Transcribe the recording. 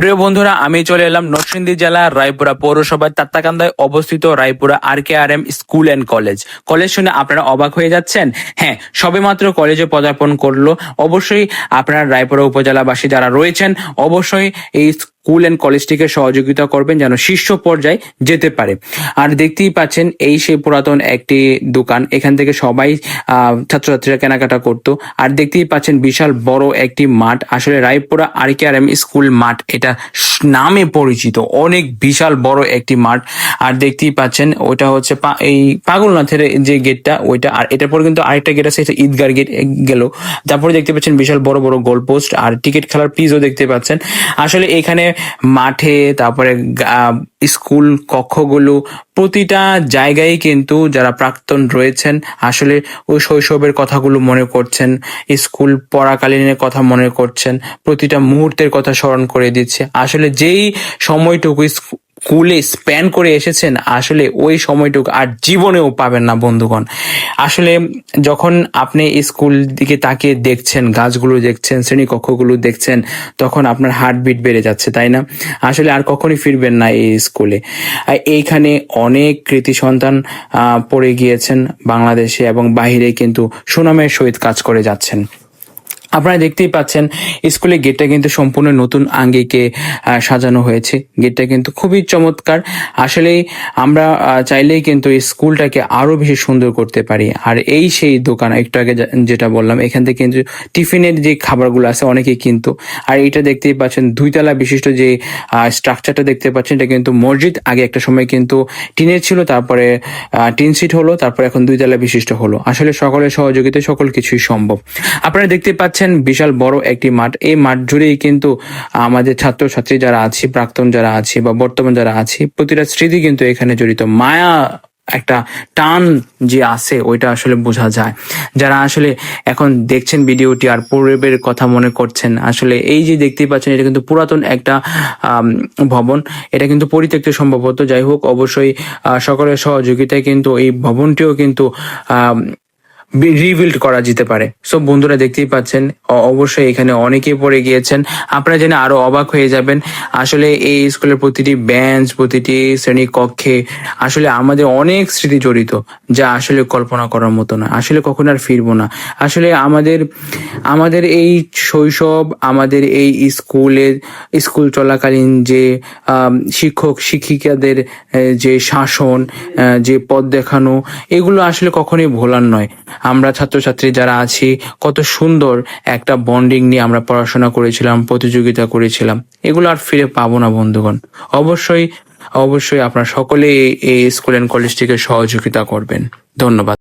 প্রিয় বন্ধুরা, আমি চলে এলাম নরসিংদী জেলা রায়পুরা পৌরসভার তাত্তাকান্দায় অবস্থিত Raipura R K R M school and college. College শুনে আপনারা অবাক হয়ে যাচ্ছেন? হ্যাঁ সবেমাত্র কলেজে পদার্পণ করল। অবশ্যই আপনারা রায়পুরা উপজেলাবাসী যারা রয়েছেন, অবশ্যই এই স্কুল অ্যান্ড কলেজটিকে সহযোগিতা করবেন যেন শীর্ষ পর্যায়ে যেতে পারে। আর দেখতেই পাচ্ছেন, এই সেই পুরাতন একটি দোকান, এখান থেকে সবাই ছাত্রছাত্রীরা কেনাকাটা করতো। আর দেখতেই পাচ্ছেন, বিশাল বড় একটি মাঠ, আসলে Raipura R K R M school মাঠ, এটা নামে পরিচিত, অনেক বিশাল বড় একটি মাঠ। আর দেখতেই পাচ্ছেন, ওটা হচ্ছে এই পাগলনাথের যে গেটটা, ওইটা, আর এটার পর কিন্তু আরেকটা গেট আছে, এটা ঈদগার গেট গেল। তারপরে দেখতে পাচ্ছেন, বিশাল বড় বড় গোল পোস্ট আর টিকিট খেলার পিজও দেখতে পাচ্ছেন। আসলে এখানে মাঠে, তারপরে স্কুল কক্ষগুলো, প্রতিটা জায়গায় কিন্তু যারা প্রাক্তন রয়েছেন, আসলে ওই শৈশবের কথাগুলো মনে করছেন, স্কুল পড়াকালীনের কথা মনে করছেন, প্রতিটা মুহূর্তের কথা স্মরণ করে দিচ্ছে। আসলে যেই সময়টুকু স্কুলে স্প্যান করে এসেছেন, আসলে ওই সময়টুকু আর জীবনেও পাবেন না বন্ধুগণ। আসলে যখন আপনি স্কুল দিকে তাকিয়ে দেখছেন, গাছগুলো দেখছেন, শ্রেণীকক্ষগুলো দেখছেন, তখন আপনার হার্টবিট বেড়ে যাচ্ছে, তাই না? আসলে আর কখনই ফিরবেন না এই স্কুলে। এইখানে অনেক কৃতি সন্তান পড়ে গিয়েছেন বাংলাদেশে এবং বাহিরে কিন্তু সুনামের সহিত কাজ করে যাচ্ছেন। আপনারা দেখতেই পাচ্ছেন স্কুলের গেটটা কিন্তু সম্পূর্ণ নতুন আঙ্গিকে সাজানো হয়েছে। গেটটা কিন্তু খুবই চমৎকার। আসলে আমরা চাইলেই কিন্তু স্কুলটাকে আরও বেশি সুন্দর করতে পারি। আর এই সেই দোকান, একটু আগে যেটা বললাম, এখান থেকে কিন্তু টিফিনের যে খাবারগুলো আছে, অনেকেই কিন্তু, আর এটা দেখতেই পাচ্ছেন, দুইতলা বিশিষ্ট যে স্ট্রাকচারটা দেখতে পাচ্ছেন, এটা কিন্তু মসজিদ। আগে একটা সময় কিন্তু টিনের ছিল, তারপরে টিন সিট হলো, তারপরে এখন দুইতলা বিশিষ্ট হলো। আসলে সকলের সহযোগিতায় সকল কিছুই সম্ভব। আপনারা দেখতে পাচ্ছেন বিশাল বড় একটি মাঠ। এই মাঠ জুড়েই কিন্তু আমাদের ছাত্রছাত্রী যারা আছি, প্রাক্তন যারা আছি বা বর্তমান যারা আছি, প্রতিটা স্মৃতি কিন্তু এখানে জড়িত। মায়া একটা টান যে আছে, ওইটা আসলে বোঝা যায়। যারা আসলে এখন দেখছেন ভিডিওটি আর পূর্বের কথা মনে করছেন, আসলে এই যে দেখতেই পাচ্ছেন, এটা কিন্তু পুরাতন একটা ভবন। এটা কিন্তু পরিত্যক্ত সম্ভবত। যাই হোক, অবশ্যই সকলের সহযোগিতায় কিন্তু এই ভবনটিও কিন্তু রিবিল্ড করা যেতে পারে। সো বন্ধুরা দেখতেই পাচ্ছেন অবশ্যই এখানে অনেকেই পড়ে গিয়েছেন। আপনারা জেনে আরও অবাক হয়ে যাবেন, আসলে এই স্কুলের প্রতিটি বেঞ্চ প্রতিটি শ্রেণি কক্ষে আসলে আমাদের অনেক স্মৃতি জড়িত, যা আসলে কল্পনা করার মতো না। আসলে কখন আর ফিরবো না। আসলে আমাদের আমাদের এই শৈশব, আমাদের এই স্কুলের স্কুল চলাকালীন যে শিক্ষক, শিক্ষিকাদের যে শাসন যে পথ দেখানো, এগুলো আসলে কখনোই ভোলার নয়। আমরা ছাত্রছাত্রী যারা আছি, কত সুন্দর একটা বন্ডিং নিয়ে আমরা পড়াশোনা করেছিলাম, প্রতিযোগিতা করেছিলাম। এগুলো আর ফিরে পাবো না, বন্ধুগণ। অবশ্যই অবশ্যই আপনারা সকলে এই- স্কুল অ্যান্ড কলেজটিকে সহযোগিতা করবেন। ধন্যবাদ।